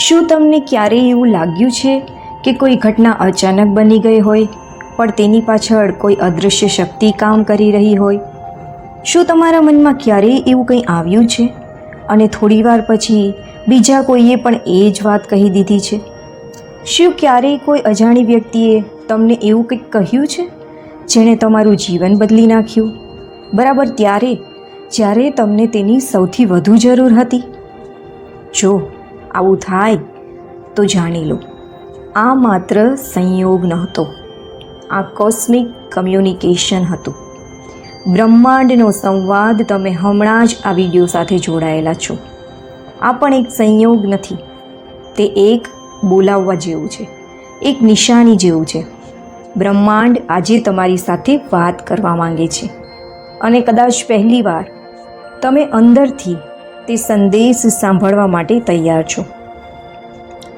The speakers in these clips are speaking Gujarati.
શું તમને ક્યારેય એવું લાગ્યું છે કે કોઈ ઘટના અચાનક બની ગઈ હોય, પણ તેની પાછળ કોઈ અદૃશ્ય શક્તિ કામ કરી રહી હોય? શું તમારા મનમાં ક્યારેય એવું કંઈ આવ્યું છે? અને થોડીવાર પછી બીજા કોઈએ પણ એ જ વાત કહી દીધી છે? શું ક્યારેય કોઈ અજાણી વ્યક્તિએ તમને એવું કંઈક કહ્યું છે, જેણે તમારું જીવન બદલી નાખ્યું? બરાબર ત્યારે, જ્યારે તમને તેની સૌથી વધુ જરૂર હતી? જો આવું થાય તો જાણી લો. આ માત્ર સંયોગ નહોતો. આ કોસ્મિક કમ્યુનિકેશન હતું. બ્રહ્માંડનો સંવાદ તમે હમણાં જ આ વીડિયો સાથે જોડાયેલા છો. આ પણ એક સંયોગ નથી. તે એક બોલાવવા જેવું છે. એક નિશાની જેવું છે. બ્રહ્માંડ આજે તમારી સાથે વાત કરવા માંગે છે. અને કદાચ પહેલીવાર તમે અંદરથી તે સંદેશ સાંભળવા માટે તૈયાર છો.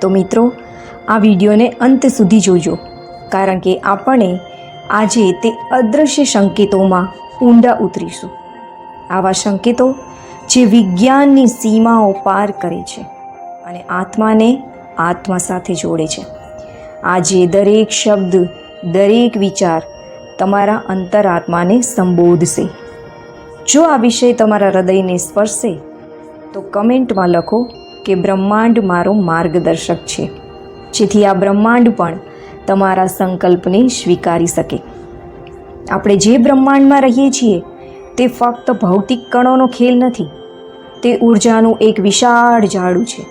તો મિત્રો, આ વિડીયોને અંત સુધી જોજો, કારણ કે આપણે આજે તે અદૃશ્ય સંકેતોમાં ઊંડા ઉતરીશું. આવા સંકેતો જે વિજ્ઞાનની સીમાઓ પાર કરે છે અને આત્માને આત્મા સાથે જોડે છે. આજે દરેક શબ્દ, દરેક વિચાર તમારા અંતરાત્માને સંબોધશે. જો આ વિષય તમારા હૃદયને સ્પર્શે તો કમેન્ટમાં લખો કે બ્રહ્માંડ મારો માર્ગદર્શક છે. જેથી આ બ્રહ્માંડ પણ તમારા સંકલ્પને સ્વીકારી શકે. આપણે જે બ્રહ્માંડમાં રહીએ છીએ, તે ફક્ત ભૌતિક કણોનો ખેલ નથી, તે ઉર્જાનું એક વિશાળ ઝાડું છે.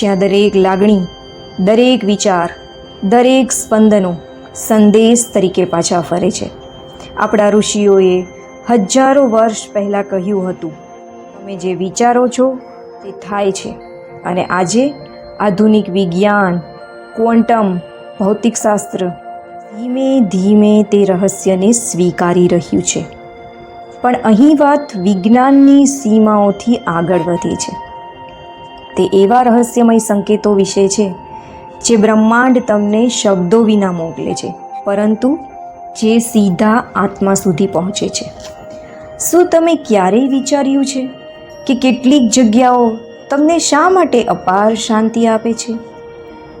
જ્યાં દરેક લાગણી, દરેક વિચાર, દરેક સ્પંદનો સંદેશ તરીકે પાછા ફરે છે. આપણા ઋષિઓએ હજારો વર્ષ પહેલાં કહ્યું હતું તમે જે વિચારો છો તે થાય છે. અને આજે આધુનિક વિજ્ઞાન, ક્વોન્ટમ, ભૌતિકશાસ્ત્ર ધીમે ધીમે તે રહસ્યને સ્વીકારી રહ્યું છે. પણ અહીં વાત વિજ્ઞાનની સીમાઓથી આગળ વધે છે. તે એવા રહસ્યમય સંકેતો વિશે છે, જે બ્રહ્માંડ તમને શબ્દો વિના મોકલે છે, પરંતુ જે સીધા આત્મા સુધી પહોંચે છે. શું તમે ક્યારેય વિચાર્યું છે? કે કેટલીક જગ્યાઓ તમને શા માટે અપાર શાંતિ આપે છે?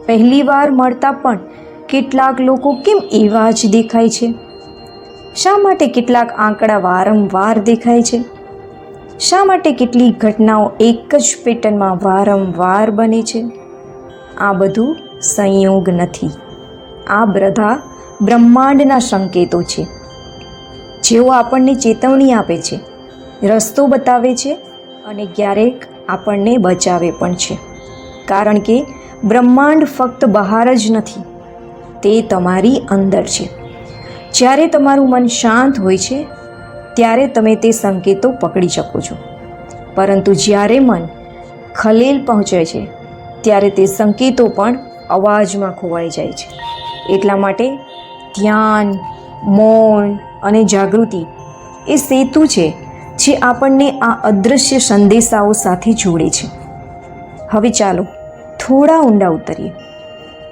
પહેલી વાર મળતા પણ કેટલાક લોકો કેમ એવા જ દેખાય છે? શા માટે કેટલાક આંકડા વારંવાર દેખાય છે? શા માટે કેટલીક ઘટનાઓ એક જ પેટર્નમાં વારંવાર બને છે? આ બધું સંયોગ નથી. આ બધા બ્રહ્માંડના સંકેતો છે. જેઓ આપણને ચેતવણી આપે છે, રસ્તો બતાવે છે અને ક્યારેક આપણને બચાવે પણ છે. કારણ કે બ્રહ્માંડ ફક્ત બહાર જ નથી, તે તમારી અંદર છે. જ્યારે તમારું મન શાંત હોય છે, ત્યારે તમે તે સંકેતો પકડી શકો છો. પરંતુ જ્યારે મન ખલેલ પહોંચે છે, ત્યારે તે સંકેતો પણ અવાજમાં ખોવાઈ જાય છે. એટલા માટે ધ્યાન, મૌન અને જાગૃતિ એ સેતુ છે જે આપણને આ અદૃશ્ય સંદેશાઓ સાથે જોડે છે. હવે ચાલો થોડા ઊંડા ઉતરીએ.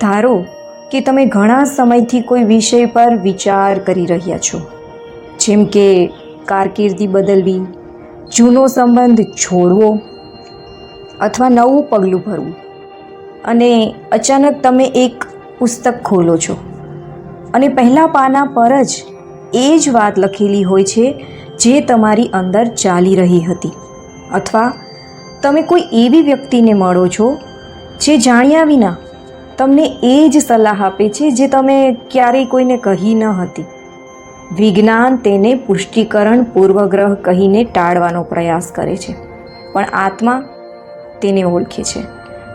ધારો કે તમે ઘણા સમયથી કોઈ વિષય પર વિચાર કરી રહ્યા છો. જેમ કે કારકિર્દી બદલવી, જૂનો સંબંધ છોડવો અથવા નવું પગલું ભરવું. અને અચાનક તમે એક પુસ્તક ખોલો છો. અને પહેલાં પાના પર જ એ જ વાત લખેલી હોય છે જે તમારી અંદર ચાલી રહી હતી. અથવા તમે કોઈ એવી વ્યક્તિને મળો છો જે જાણ્યા વિના તમને એ જ સલાહ આપે છે જે તમે ક્યારેય કોઈને કહી ન હતી. વિજ્ઞાન તેને પુષ્ટિકરણ પૂર્વગ્રહ કહીને ટાળવાનો પ્રયાસ કરે છે, પણ આત્મા તેને ઓળખે છે.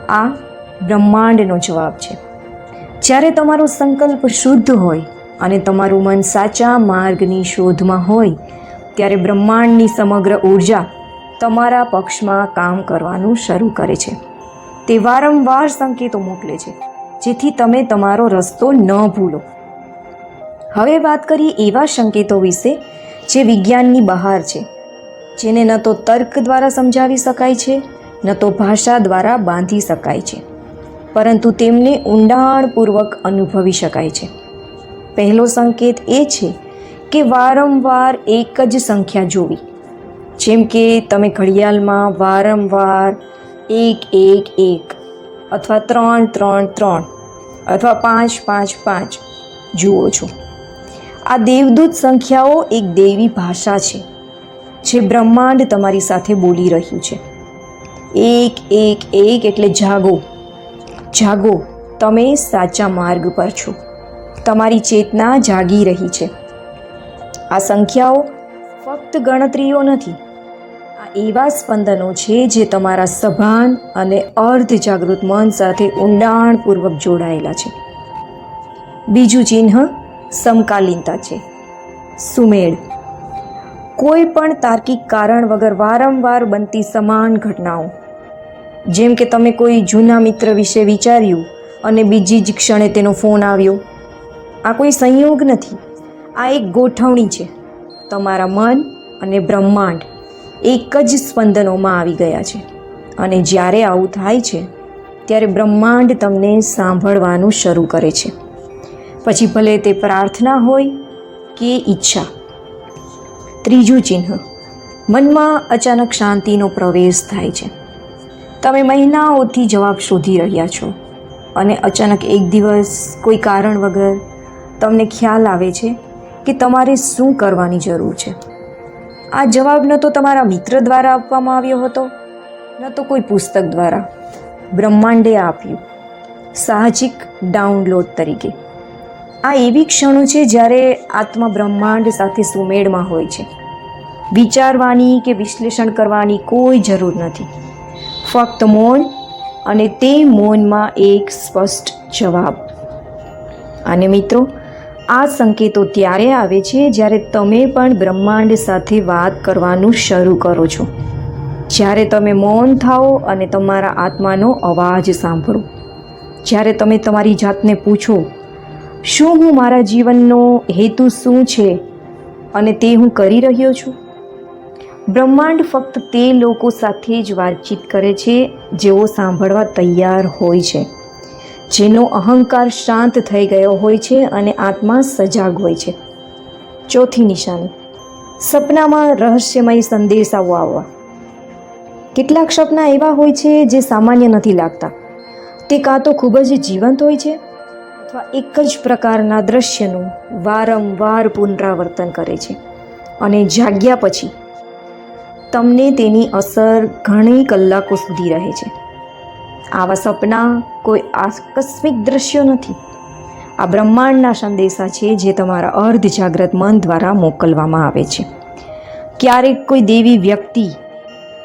આ બ્રહ્માંડનો જવાબ છે. જ્યારે તમારો સંકલ્પ શુદ્ધ હોય અને તમારું મન સાચા માર્ગની શોધમાં હોય ત્યારે બ્રહ્માંડની સમગ્ર ઊર્જા તમારા પક્ષમાં કામ કરવાનું શરૂ કરે છે. તે વારંવાર સંકેતો મોકલે છે, જેથી તમે તમારો રસ્તો ન ભૂલો. હવે વાત કરીએ એવા સંકેતો વિશે જે વિજ્ઞાનની બહાર છે, જેને ન તો તર્ક દ્વારા સમજાવી શકાય છે, ન તો ભાષા દ્વારા બાંધી શકાય છે, પરંતુ તેમને ઊંડાણપૂર્વક અનુભવી શકાય છે. પહેલો સંકેત એ છે કે વારંવાર એક જ સંખ્યા જોવી. જેમ કે તમે ઘડિયાળમાં વારંવાર એક એક એક અથવા ત્રણ ત્રણ ત્રણ અથવા પાંચ પાંચ પાંચ જુઓ છો. આ દેવદૂત સંખ્યાઓ એક દેવી ભાષા છે, જે બ્રહ્માંડ તમારી સાથે બોલી રહ્યું છે. એક એક એક એટલે જાગો. જાગો, તમે સાચા માર્ગ પર છો. તમારી ચેતના જાગી રહી છે. આ સંખ્યાઓ ફક્ત ગણતરીઓ નથી. આ એવા સ્પંદનો છે જે તમારા સભાન અને અર્ધ જાગૃત મન સાથે ઊંડાણપૂર્વક જોડાયેલા છે. બીજું ચિહ્ન સમકાલીનતા છે. સુમેળ. કોઈ પણ તાર્કિક કારણ વગર વારંવાર બનતી સમાન ઘટનાઓ. જેમ કે તમે કોઈ જૂના મિત્ર વિશે વિચાર્યું અને બીજી જ ક્ષણે તેનો ફોન આવ્યો. આ કોઈ સંયોગ નથી. આ એક ગોઠવણી છે. તમારા મન અને બ્રહ્માંડ એક જ સ્પંદનોમાં આવી ગયા છે. અને જ્યારે આવું થાય છે, ત્યારે બ્રહ્માંડ તમને સાંભળવાનું શરૂ કરે છે. પછી ભલે તે પ્રાર્થના હોય કે ઈચ્છા. ત્રીજું ચિહ્ન. મનમાં અચાનક શાંતિનો પ્રવેશ થાય છે. તમે મહિનાઓથી જવાબ શોધી રહ્યા છો અને અચાનક એક દિવસ કોઈ કારણ વગર તમને ખ્યાલ આવે છે કે તમારે શું કરવાની જરૂર છે? આ જવાબ ન તો તમારા મિત્ર દ્વારા આપવામાં આવ્યો હતો, ન તો કોઈ પુસ્તક દ્વારા. બ્રહ્માંડે આપ્યું, સાહજિક ડાઉનલોડ તરીકે. આ એવી ક્ષણો છે જ્યારે આત્મા બ્રહ્માંડ સાથે સુમેળમાં હોય છે. વિચારવાની કે વિશ્લેષણ કરવાની કોઈ જરૂર નથી. ફક્ત મૌન અને તે મૌનમાં એક સ્પષ્ટ જવાબ. અને મિત્રો આ સંકેતો ત્યારે આવે છે જ્યારે તમે પણ બ્રહ્માંડ સાથે વાત કરવાનું શરૂ કરો છો. જ્યારે તમે મૌન થાઓ અને તમારા આત્માનો અવાજ સાંભળો. જ્યારે તમે તમારી જાતને પૂછો, શું હું મારા જીવનનો હેતુ શું છે અને તે હું કરી રહ્યો છું? બ્રહ્માંડ ફક્ત તે લોકો સાથે જ વાતચીત કરે છે જેઓ સાંભળવા તૈયાર હોય છે. જેનો અહંકાર શાંત થઈ ગયો હોય છે અને આત્મા સજાગ હોય છે. ચોથી નિશાની. સપનામાં રહસ્યમય સંદેશાઓ આવવા. કેટલાક સપના એવા હોય છે જે સામાન્ય નથી લાગતા. તે કાં તો ખૂબ જ જીવંત હોય છે અથવા એક જ પ્રકારના દ્રશ્યનું વારંવાર પુનરાવર્તન કરે છે અને જાગ્યા પછી તમને તેની અસર ઘણી કલાકો સુધી રહે છે. આવા સપના કોઈ આકસ્મિક દ્રશ્યો નથી. આ બ્રહ્માંડના સંદેશા છે જે તમારા અર્ધ જાગ્રત મન દ્વારા મોકલવામાં આવે છે. ક્યારેક કોઈ દેવી વ્યક્તિ,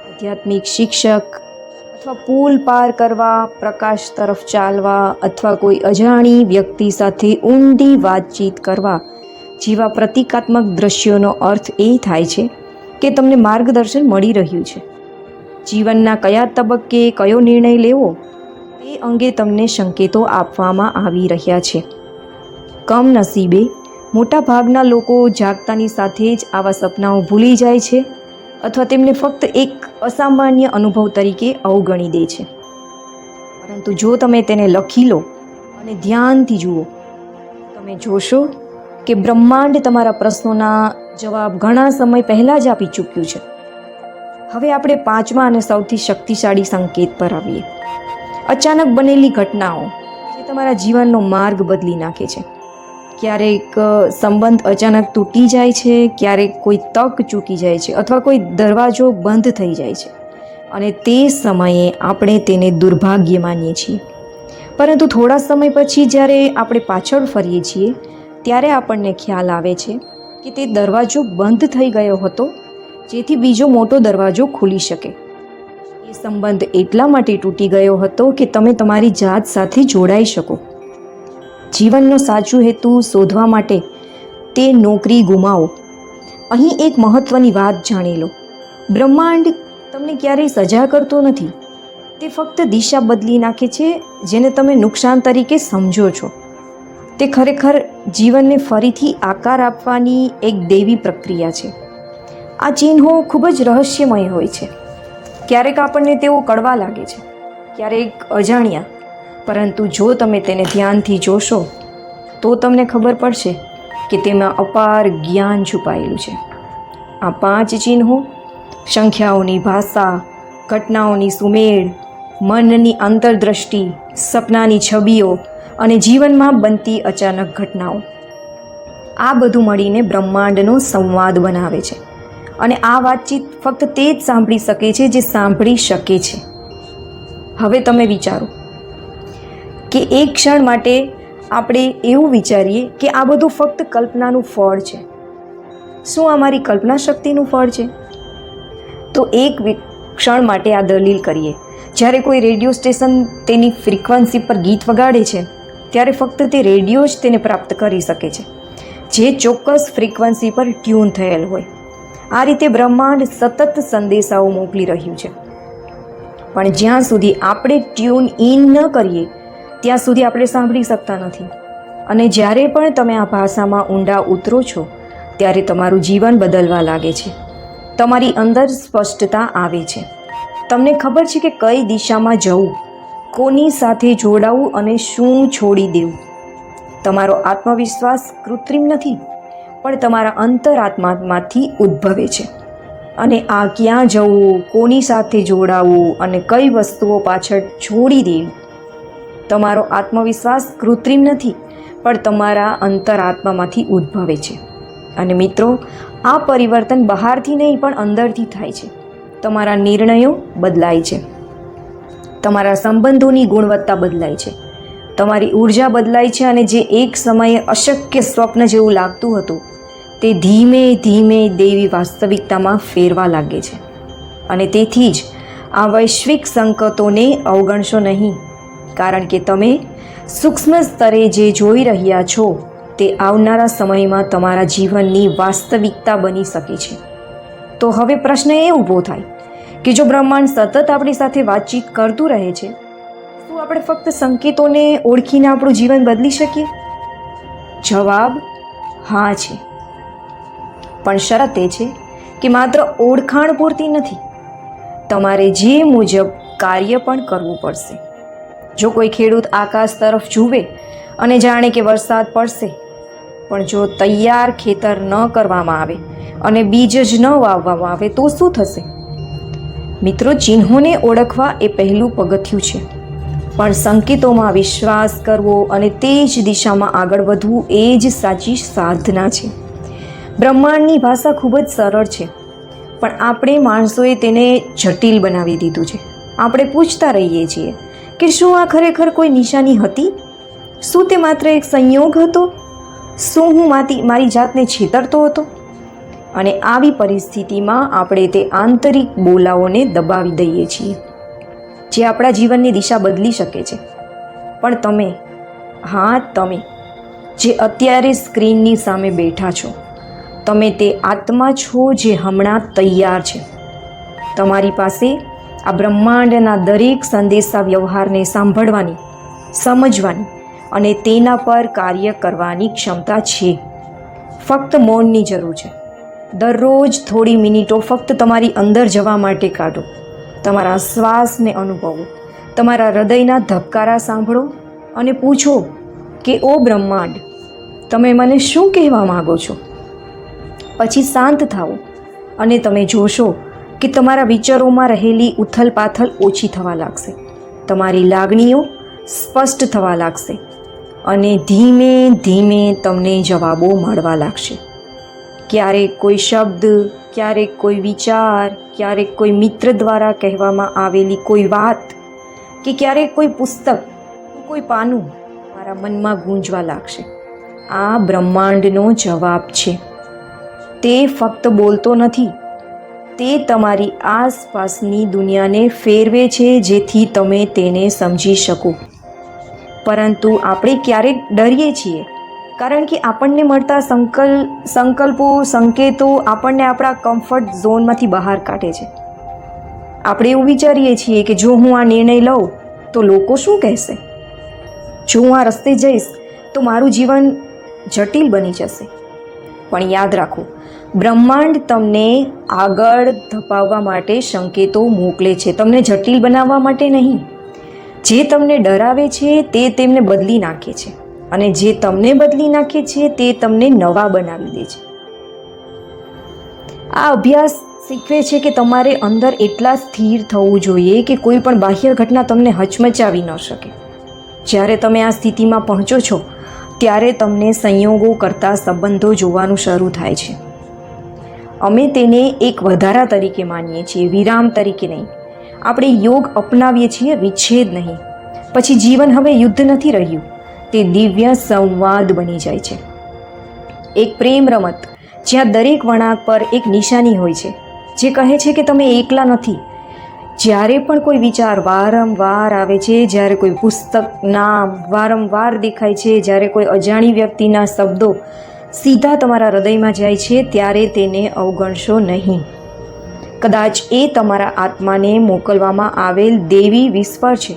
આધ્યાત્મિક શિક્ષક અથવા પુલ પાર કરવા, પ્રકાશ તરફ ચાલવા અથવા કોઈ અજાણી વ્યક્તિ સાથે ઊંડી વાતચીત કરવા જેવા પ્રતિકાત્મક દ્રશ્યોનો અર્થ એ થાય છે કે તમને માર્ગદર્શન મળી રહ્યું છે. જીવનના કયા તબક્કે કયો નિર્ણય લેવો તે અંગે તમને સંકેતો આપવામાં આવી રહ્યા છે. કમનસીબે મોટાભાગના લોકો જાગતાની સાથે જ આવા સપનાઓ ભૂલી જાય છે અથવા તેમને ફક્ત એક અસામાન્ય અનુભવ તરીકે અવગણી દે છે. પરંતુ જો તમે તેને લખી લો અને ધ્યાનથી જુઓ, તમે જોશો કે બ્રહ્માંડ તમારા પ્રશ્નોના જવાબ ઘણા સમય પહેલાં જ આપી ચૂક્યું છે. હવે આપણે પાંચમા અને સૌથી શક્તિશાળી સંકેત પર આવીએ. અચાનક બનેલી ઘટનાઓ જે તમારા જીવનનો માર્ગ બદલી નાખે છે. ક્યારેક સંબંધ અચાનક તૂટી જાય છે, ક્યારેક કોઈ તક ચૂકી જાય છે અથવા કોઈ દરવાજો બંધ થઈ જાય છે. અને તે સમયે આપણે તેને દુર્ભાગ્ય માનીએ છીએ. પરંતુ થોડા સમય પછી જ્યારે આપણે પાછળ ફરીએ છીએ, ત્યારે આપણને ખ્યાલ આવે છે કે તે દરવાજો બંધ થઈ ગયો હતો જેથી બીજો મોટો દરવાજો ખુલી શકે. એ સંબંધ એટલા માટે તૂટી ગયો હતો કે તમે તમારી જાત સાથે જોડાઈ શકો. જીવનનો સાચું હેતુ શોધવા માટે તે નોકરી ગુમાવો. અહીં એક મહત્ત્વની વાત જાણી લો. બ્રહ્માંડ તમને ક્યારેય સજા કરતો નથી. તે ફક્ત દિશા બદલી નાખે છે, જેને તમે નુકસાન તરીકે સમજો છો. તે ખરેખર જીવનને ફરીથી આકાર આપવાની એક દેવી પ્રક્રિયા છે. આ ચિહ્નો ખૂબ જ રહસ્યમય હોય છે. ક્યારેક આપણને તેઓ કડવા લાગે છે, ક્યારેક અજાણ્યા. પરંતુ જો તમે તેને ધ્યાનથી જોશો, તો તમને ખબર પડશે કે તેમાં અપાર જ્ઞાન છુપાયેલું છે. આ પાંચ ચિહ્નો, સંખ્યાઓની ભાષા, ઘટનાઓની સુમેળ, મનની અંતરદ્રષ્ટિ સપનાની છબીઓ અને જીવનમાં બનતી અચાનક ઘટનાઓ. આ બધું મળીને બ્રહ્માંડનો સંવાદ બનાવે છે. અને આ વાતચીત ફક્ત તે જ સાંભળી શકે છે જે સાંભળી શકે છે. હવે તમે વિચારો કે એક ક્ષણ માટે આપણે એવું વિચારીએ કે આ બધું ફક્ત કલ્પનાનું ફળ છે. શું આ મારી કલ્પના શક્તિનું ફળ છે? તો એક ક્ષણ માટે આ દલીલ કરીએ. જ્યારે કોઈ રેડિયો સ્ટેશન તેની ફ્રીક્વન્સી પર ગીત વગાડે છે, ત્યારે ફક્ત તે રેડિયો જ તેને પ્રાપ્ત કરી શકે છે, જે ચોક્કસ ફ્રીક્વન્સી પર ટ્યુન થયેલ હોય. આ રીતે બ્રહ્માંડ સતત સંદેશાઓ મોકલી રહ્યું છે. પણ જ્યાં સુધી આપણે ટ્યુન ઇન ન કરીએ, ત્યાં સુધી આપણે સાંભળી શકતા નથી. અને જ્યારે પણ તમે આ ભાષામાં ઊંડા ઉતરો છો, ત્યારે તમારું જીવન બદલવા લાગે છે. તમારી અંદર સ્પષ્ટતા આવે છે. તમને ખબર છે કે કઈ દિશામાં જવું, કોની સાથે જોડાવું અને શું છોડી દેવું? તમારો આત્મવિશ્વાસ કૃત્રિમ નથી. પણ તમારા અંતરાત્મામાંથી ઉદ્ભવે છે. અને આ ક્યાં જવું, કોની સાથે જોડાવું અને કઈ વસ્તુઓ પાછળ છોડી દેવી? તમારો આત્મવિશ્વાસ કૃત્રિમ નથી, પણ તમારા અંતરાત્મામાંથી ઉદ્ભવે છે. અને મિત્રો, આ પરિવર્તન બહારથી નહીં, પણ અંદરથી થાય છે. તમારા નિર્ણયો બદલાય છે. તમારા સંબંધોની ગુણવત્તા બદલાય છે. તમારી ઊર્જા બદલાય છે અને જે એક સમયે અશક્ય સ્વપ્ન જેવું લાગતું હતું તે ધીમે ધીમે દેવી વાસ્તવિકતામાં ફેરવા લાગે છે. અને તેથી જ આ વૈશ્વિક સંકટોને અવગણશો નહીં. કારણ કે તમે સૂક્ષ્મ સ્તરે જે જોઈ રહ્યા છો, તે આવનારા સમયમાં તમારા જીવનની વાસ્તવિકતા બની શકે છે. તો હવે પ્રશ્ન એ ઊભો થાય કે જો બ્રહ્માંડ સતત આપણી સાથે વાતચીત કરતું રહે છે, શું આપણે ફક્ત સંકેતોને ઓળખીને આપણું જીવન બદલી શકીએ? જવાબ હા છે. પણ શરત એ છે કે માત્ર ઓળખાણ પૂરતી નથી. તમારે જે મુજબ કાર્ય પણ કરવું પડશે. જો કોઈ ખેડૂત આકાશ તરફ જુએ અને જાણે કે વરસાદ પડશે, પણ જો તૈયાર ખેતર ન કરવામાં આવે અને બીજ જ ન વાવવામાં આવે, તો શું થશે? મિત્રો, ચિહ્નોને ઓળખવા એ પહેલું પગથિયું છે. પણ સંકેતોમાં વિશ્વાસ કરવો અને તે જ દિશામાં આગળ વધવું એ જ સાચી સાધના છે. બ્રહ્માંડની ભાષા ખૂબ જ સરળ છે, પણ આપણે માણસોએ તેને જટિલ બનાવી દીધું છે. આપણે પૂછતા રહીએ છીએ કે શું આ ખરેખર કોઈ નિશાની હતી? શું તે માત્ર એક સંયોગ હતો? શું હું માતી, મારી જાતને છેતરતો હતો? અને આવી પરિસ્થિતિમાં આપણે તે આંતરિક બોલાઓને દબાવી દઈએ છીએ, જે આપણા જીવનની દિશા બદલી શકે છે. પણ તમે, હા, તમે, જે અત્યારે સ્ક્રીનની સામે બેઠા છો તમે તે આત્મા છો જે હમણાં તૈયાર છે. તમારી પાસે આ બ્રહ્માંડના દરેક સંદેશા વ્યવહારને સાંભળવાની, સમજવાની અને તેના પર કાર્ય કરવાની ક્ષમતા છે. ફક્ત મૌનની જરૂર છે. દરરોજ થોડી મિનિટો ફક્ત તમારી અંદર જવા માટે કાઢો. તમારા શ્વાસને અનુભવો. તમારા હૃદયના ધબકારા સાંભળો અને પૂછો કે, ઓ બ્રહ્માંડ, તમે મને શું કહેવા માગો છો? પછી શાંત થાઓ અને તમે જોશો કે તમારા વિચારોમાં રહેલી ઉથલ પાથલ ઓછી થવા લાગશે. તમારી લાગણીઓ સ્પષ્ટ થવા લાગશે અને ધીમે ધીમે તમને જવાબો મળવા લાગશે. ક્યારેક કોઈ શબ્દ, ક્યારેક કોઈ વિચાર, ક્યારેક કોઈ મિત્ર દ્વારા કહેવામાં આવેલી કોઈ વાત કે ક્યારેક કોઈ પુસ્તક, કોઈ પાનું મારા મનમાં ગૂંજવા લાગશે. આ બ્રહ્માંડનો જવાબ છે. તે ફક્ત બોલતો નથી. તે તમારી આસપાસની દુનિયાને ફેરવે છે જેથી તમે તેને સમજી શકો. પરંતુ આપણે ક્યારેક ડરીએ છીએ? કારણ કે આપણને મળતા સંકલ, સંકલ્પો, સંકેતો આપણને આપણા કમ્ફર્ટ ઝોનમાંથી બહાર કાઢે છે. આપણે એવું વિચારીએ છીએ કે જો હું આ નિર્ણય લઉં, તો લોકો શું કહેશે? જો હું આ રસ્તે જઈશ, તો મારું જીવન જટિલ બની જશે. પણ યાદ રાખો બ્રહ્માંડ તમને આગળ ધપાવવા માટે સંકેતો મોકલે છે. તમને જટિલ બનાવવા માટે નહીં. જે તમને ડરાવે છે, તે તેમને બદલી નાખે છે. અને જે તમને બદલી નાખે છે, તે તમને નવા બનાવી દે છે. આ અભ્યાસ શીખવે છે કે તમારે અંદર એટલા સ્થિર થવું જોઈએ કે કોઈ પણ બાહ્ય ઘટના તમને હચમચાવી ન શકે. જ્યારે તમે આ સ્થિતિમાં પહોંચો છો, ત્યારે તમને સંયોગો કરતા સંબંધો જોવાનું શરૂ થાય છે. અમે તેને એક વધારા તરીકે માનીએ છીએ, વિરામ તરીકે નહીં. આપણે યોગ અપનાવીએ છીએ, વિચ્છેદ નહીં. પછી જીવન હવે યુદ્ધ નથી રહ્યું. તે દિવ્ય સંવાદ બની જાય છે. એક પ્રેમ રમત, જ્યાં દરેક વળાંક પર એક નિશાની હોય છે, જે કહે છે કે તમે એકલા નથી. જ્યારે પણ કોઈ વિચાર વારંવાર આવે છે, જ્યારે કોઈ પુસ્તક નામ વારંવાર દેખાય છે, જ્યારે કોઈ અજાણી વ્યક્તિના શબ્દો સીધા તમારા હૃદયમાં જાય છે ત્યારે તેને અવગણશો નહીં. કદાચ એ તમારા આત્માને મોકલવામાં આવેલ દેવી વિસ્ફર છે.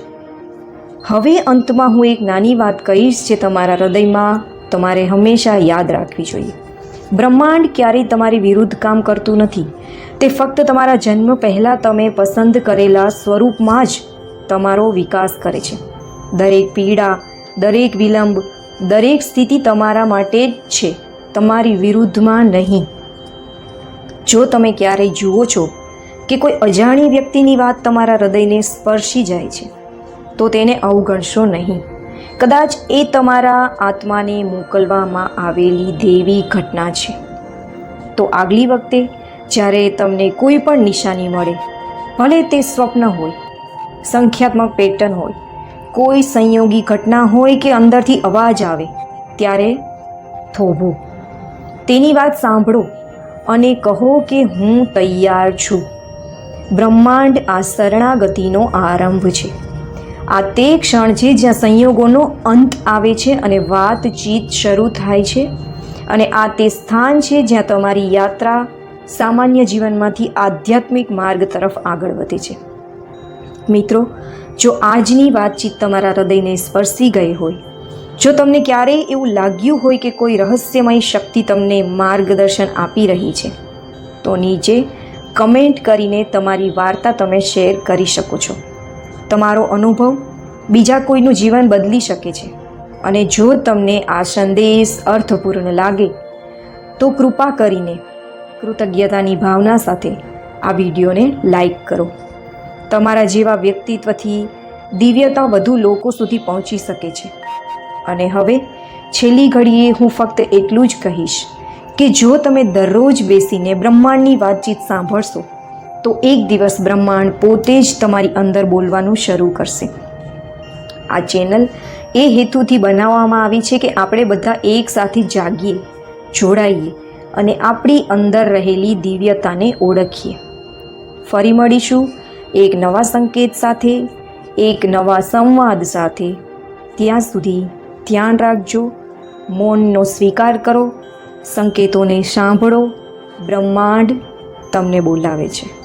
હવે અંતમાં હું એક નાની વાત કહીશ જે તમારા હૃદયમાં તમારે હંમેશા યાદ રાખવી જોઈએ. બ્રહ્માંડ ક્યારેય તમારી વિરુદ્ધ કામ કરતું નથી. તે ફક્ત તમારા જન્મ પહેલાં તમે પસંદ કરેલા સ્વરૂપમાં જ તમારો વિકાસ કરે છે. દરેક પીડા, દરેક વિલંબ, દરેક સ્થિતિ તમારા માટે જ છે. તમારી વિરુદ્ધમાં નહીં. જો તમે ક્યારેય જુઓ છો કે કોઈ અજાણી વ્યક્તિની વાત તમારા હૃદયને સ્પર્શી જાય છે, તો તેને અવગણશો નહીં. કદાચ એ તમારા આત્માને મોકલવામાં આવેલી દેવી ઘટના છે. તો આગલી વખતે જ્યારે તમને કોઈ પણ નિશાની મળે, ભલે તે સ્વપ્ન હોય, સંખ્યાત્મક પેટર્ન હોય, કોઈ સંયોગી ઘટના હોય કે અંદરથી અવાજ આવે, ત્યારે થોભો. તેની વાત સાંભળો અને કહો કે હું તૈયાર છું. બ્રહ્માંડ આ શરણાગતિનો આરંભ છે. આ તે ક્ષણ છે જ્યાં સંયોગોનો અંત આવે છે અને વાતચીત શરૂ થાય છે. અને આ તે સ્થાન છે જ્યાં તમારી યાત્રા સામાન્ય જીવનમાંથી આધ્યાત્મિક માર્ગ તરફ આગળ વધે છે. મિત્રો, જો આજની વાતચીત તમારા હૃદયને સ્પર્શી ગઈ હોય જો તમને ક્યારેય એવું લાગ્યું હોય કે કોઈ રહસ્યમય શક્તિ તમને માર્ગદર્શન આપી રહી છે, તો નીચે કમેન્ટ કરીને તમારી વાર્તા તમે શેર કરી શકો છો. તમારો અનુભવ બીજા કોઈનું જીવન બદલી શકે છે અને જો તમને આ સંદેશ અર્થપૂર્ણ લાગે, તો કૃપા કરીને કૃતજ્ઞતાની ભાવના સાથે આ વિડીયોને લાઈક કરો. તમારા જેવા વ્યક્તિત્વથી દિવ્યતા વધુ લોકો સુધી પહોંચી શકે છે. અને હવે છેલ્લી ઘડીએ હું ફક્ત એટલું જ કહીશ કે જો તમે દરરોજ બેસીને બ્રહ્માંડની વાતચીત સાંભળશો, તો એક દિવસ બ્રહ્માંડ પોતે જ તમારી અંદર બોલવાનું શરૂ કરશે. આ ચેનલ એ હેતુથી બનાવવામાં આવી છે કે આપણે બધા એકસાથે જાગીએ, જોડાઈએ અને આપણી અંદર રહેલી દિવ્યતાને ઓળખીએ. ફરી મળીશું એક નવા સંકેત સાથે, એક નવા સંવાદ સાથે. ત્યાં સુધી ધ્યાન રાખજો. મૌનનો સ્વીકાર કરો. સંકેતોને સાંભળો. બ્રહ્માંડ તમને બોલાવે છે.